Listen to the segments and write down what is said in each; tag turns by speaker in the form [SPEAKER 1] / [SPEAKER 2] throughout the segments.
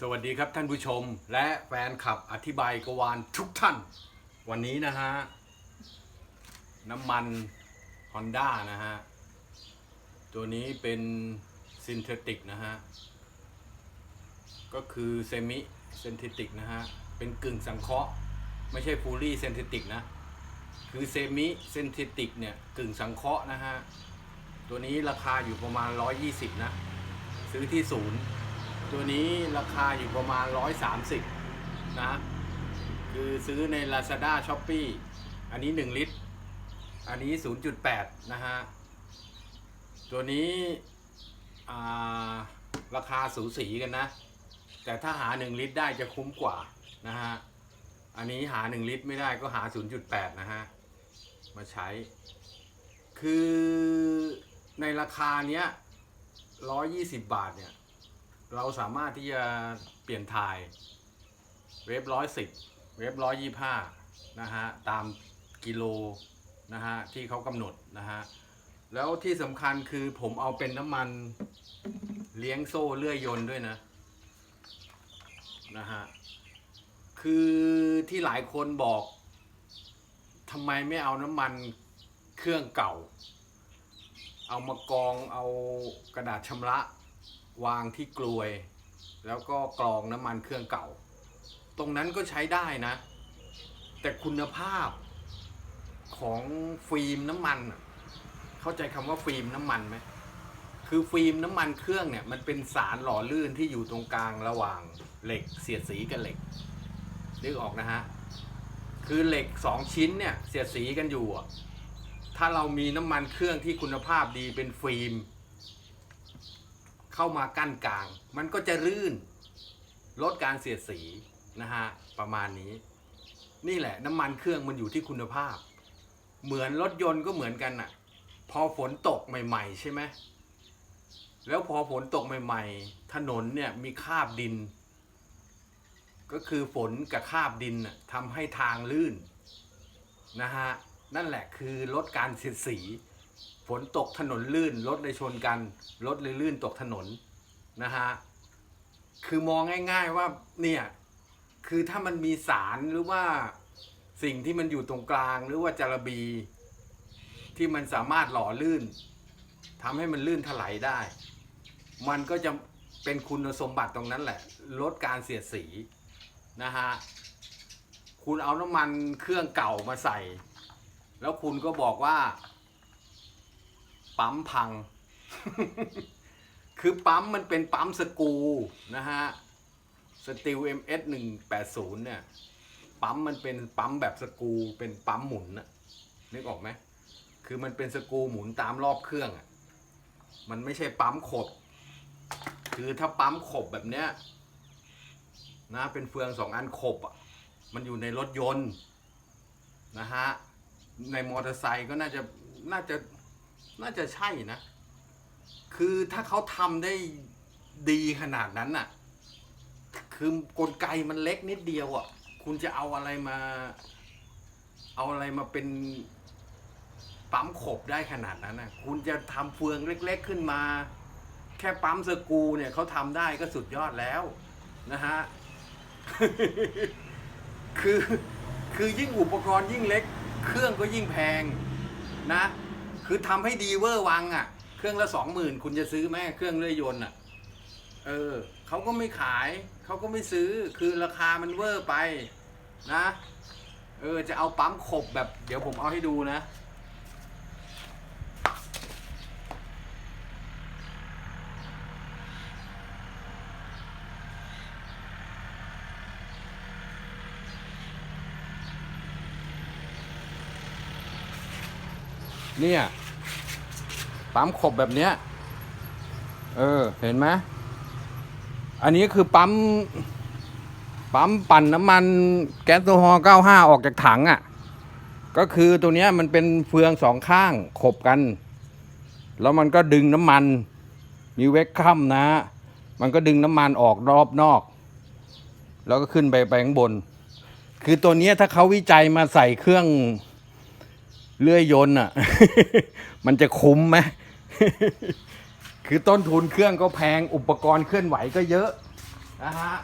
[SPEAKER 1] สวัสดีครับท่านผู้ชมและแฟนคลับอธิบายกวานทุกท่าน วันนี้นะฮะ น้ำมัน Honda นะฮะ ตัวนี้เป็นซินเทติกนะฮะ ก็คือเซมิเซนเทติกนะฮะ เป็นกึ่งสังเคราะห์ ไม่ใช่ฟูลี่เซนเทติกนะ คือเซมิเซนเทติกเนี่ย กึ่งสังเคราะห์นะฮะ ตัวนี้ราคาอยู่ประมาณ 120 นะ ซื้อที่ศูนย์ ตัวนี้ราคาอยู่ประมาณ 130 นะ คือซื้อใน Lazada s h o p e e อันนี้ 1 ลิตร อันนี้ 0.8 นะฮะ ตัวนี้ราคาสูสีกันนะ แต่ถ้าหา 1 ลิตรได้จะคุ้มกว่านะฮะ อันนี้หา 1 ลิตรไม่ได้ก็หา 0.8 นะฮะ มาใช้ คือในราคาเนี้ย120 บาทเนี่ย เราสามารถที่จะเปลี่ยนถ่ายเว็บร้อยสิบเว็บร้อยยี่ห้านะฮะตามกิโลนะฮะที่เขากำหนดนะฮะแล้วที่สำคัญคือผมเอาเป็นน้ำมันเลี้ยงโซ่เลื่อยยนต์ด้วยนะนะฮะคือที่หลายคนบอกทำไมไม่เอาน้ำมันเครื่องเก่า เอามากองเอากระดาษชำระ วางที่กลวย แล้วก็กรองน้ำมันเครื่องเก่า ตรงนั้นก็ใช้ได้นะ แต่คุณภาพของฟิล์มน้ำมัน เข้าใจคำว่าฟิล์มน้ำมันไหมคือฟิล์มน้ำมันเครื่องเนี่ยมันเป็นสารหล่อลื่นที่อยู่ตรงกลางระหว่างเหล็กเสียดสีกับเหล็กนึกออกนะฮะคือเหล็กสองชิ้นเนี่ยเสียดสีกันอยู่ ถ้าเรามีน้ำมันเครื่องที่คุณภาพดีเป็นฟิล์ม เข้ามากั้นกลาง มันก็จะรื่น ลดการเสียดสีนะฮะประมาณนี้ นี่แหละน้ำมันเครื่องมันอยู่ที่คุณภาพ เหมือนรถยนต์ก็เหมือนกันน่ะ พอฝนตกใหม่ ๆ ใช่ไหมแล้วพอฝนตกใหม่ ๆ ถนนเนี่ยมีคราบดิน ก็คือฝนกับคราบดินทำให้ทางลื่นนะฮะนั่นแหละคือลดการเสียดสี ฝนตกถนนลื่นรถเลยชนกันรถเลยลื่นตกถนนนะฮะคือมองง่าย ๆว่าเนี่ยคือถ้ามันมีสารหรือว่าสิ่งที่มันอยู่ตรงกลางหรือว่าจารบี ที่มันสามารถหล่อลื่นทำให้มันลื่นถลายได้ มันก็จะเป็นคุณสมบัติตรงนั้นแหละ ลดการเสียดสีนะฮะคุณเอาน้ำมันเครื่องเก่ามาใส่ แล้วคุณก็บอกว่า ปั๊มพัง คือปั๊มมันเป็นปั๊มสกูนะฮะสตีล MS 180เนี่ย ปั๊มมันเป็นปั๊มแบบสกูเป็นปั๊มหมุนนะนึกออกไหมคือมันเป็นสกูหมุนตามรอบเครื่องอะมันไม่ใช่ปั๊มขบ คือถ้าปั๊มขบแบบเนี้ยนะเป็นเฟืองสองอันขบอะมันอยู่ในรถยนต์นะฮะในมอเตอร์ไซค์ก็น่าจะน่าจะ น่าจะใช่นะ คือถ้าเขาทำได้ดีขนาดนั้นน่ะ คือกลไกมันเล็กนิดเดียวอะ คุณจะเอาอะไรมา เอาอะไรมาเป็นปั๊มขบได้ขนาดนั้นน่ะ คุณจะทำเฟืองเล็ก ๆขึ้นมา แค่ปั๊มสกูเนี่ยเขาทำได้ก็สุดยอดแล้วนะฮะ คือ คือยิ่งอุปกรณ์ยิ่งเล็ก เครื่องก็ยิ่งแพงนะ คือทำให้ดีเวอร์วังอะ่ะ เครื่องละสองหมื่นคุณจะซื้อไหมเครื่องเลื่อยยนต์อะ เออเขาก็ไม่ขายเขาก็ไม่ซื้อคือราคามันเวอร์ไปนะ เออจะเอาปั๊มขบแบบ เดี๋ยวผมเอาให้ดูนะ เนี่ยปั๊มขบแบบเนี้ย เออ เห็นไหมอันนี้คือปั๊ม ปั๊มปั่นน้ำมันแก๊สโซฮอล์95 ออกจากถังอะ่ะ ก็คือตัวเนี้ยมันเป็นเฟืองสองข้างขบกัน แล้วมันก็ดึงน้ำมันมีเวกคัมนะ มันก็ดึงน้ำมันออกรอบนอก แล้วก็ขึ้นไปไปข้างบน คือตัวเนี้ยถ้าเขาวิจัยมาใส่เครื่อง เลื่อยยนต์อะ มันจะคุ้มไหมคือต้นทุนเครื่องก็แพงอุปกรณ์เคลื่อนไหวก็เยอะนะฮะ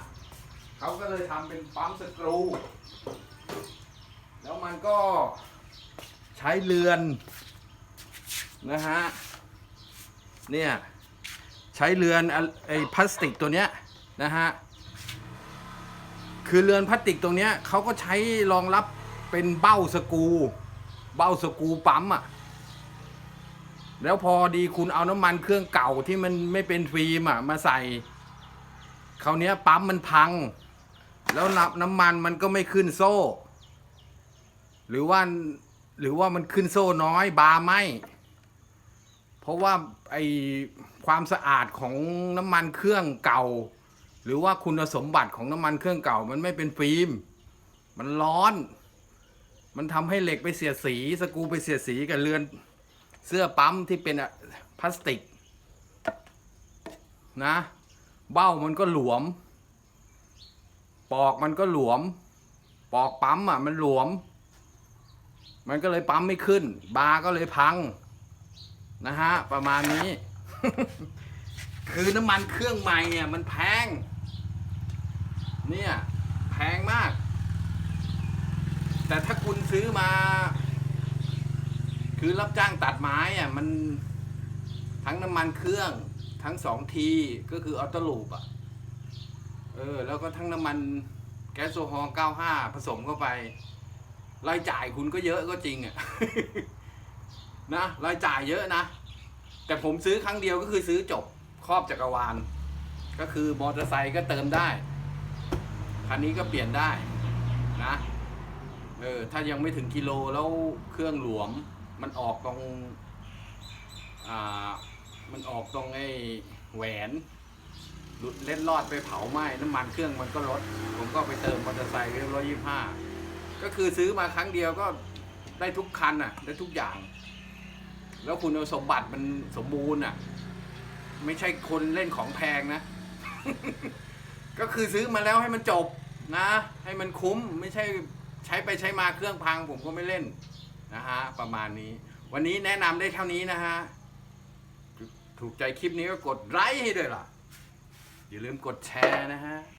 [SPEAKER 1] เขาก็เลยทำเป็นปั๊มสกรู แล้วมันก็ใช้เรือนนะฮะเนี่ยใช้เรือนไอ้พลาสติกตัวเนี้ยนะฮะคือเรือนพลาสติกตรงเนี้ยเขาก็ใช้รองรับเป็นเบ้าสกรู เบ้าสกูปั๊มอะ แล้วพอดีคุณเอาน้ำมันเครื่องเก่าที่มันไม่เป็นฟิล์มอะ มาใส่คราวเนี้ยปั๊มมันพัง แล้วน้ำน้ำมันมันก็ไม่ขึ้นโซ่ หรือว่าหรือว่ามันขึ้นโซ่น้อยบาร์ไหมเพราะว่าไอความสะอาดของน้ำมันเครื่องเก่า หรือว่าคุณสมบัติของน้ำมันเครื่องเก่า มันไม่เป็นฟิล์ม มันร้อน มันทำให้เหล็กไปเสียดสี สกูไปเสียดสีกับเรือนเสื้อปั๊มที่เป็นอะพลาสติก นะ เบ้ามันก็หลวม ปอกมันก็หลวม ปอกปั๊มอะ มันหลวม มันก็เลยปั๊มไม่ขึ้น บาร์ก็เลยพัง นะฮะ ประมาณนี้ คือน้ำมันเครื่องใหม่เนี่ย มันแพง เนี่ย แพงมาก แต่ถ้าคุณ ซื้อมา คือรับจ้างตัดไม้อะมันทั้งน้ำมันเครื่องทั้งสองทีก็คือออโตลูปอะเออแล้วก็ทั้งน้ำมันแก๊สโซฮอล์95 ผสมเข้าไปรายจ่ายคุณก็เยอะก็จริงอะนะรายจ่ายเยอะนะ แต่ผมซื้อครั้งเดียวก็คือซื้อจบครอบจักรวาล ก็คือมอเตอร์ไซค์ก็เติมได้ คันนี้ก็เปลี่ยนได้ เออถ้ายังไม่ถึงกิโลแล้วเครื่องหลวม มันออกตรงอ่ามันออกตรงไอ้แหวนหลุดเล็ดลอดไปเผาไหม้น้ำมันเครื่องมันก็ลดผมก็ไปเติมมอเตอร์ไซค์เรียร้อยยี่ห้าก็คือซื้อมาครั้งเดียวก็ได้ทุกคันอะ ได้ทุกอย่าง แล้วคุณสมบัติมันสมบูรณ์อะ ไม่ใช่คนเล่นของแพงนะ ก็คือซื้อมาแล้วให้มันจบนะ ให้มันคุ้มไม่ใช่ ใช้ไปใช้มาเครื่องพังผมก็ไม่เล่นนะฮะประมาณนี้ วันนี้แนะนำได้เท่านี้นะฮะถูกใจคลิปนี้ก็กดไลค์ให้ด้วยล่ะ อย่าลืมกดแชร์นะฮะ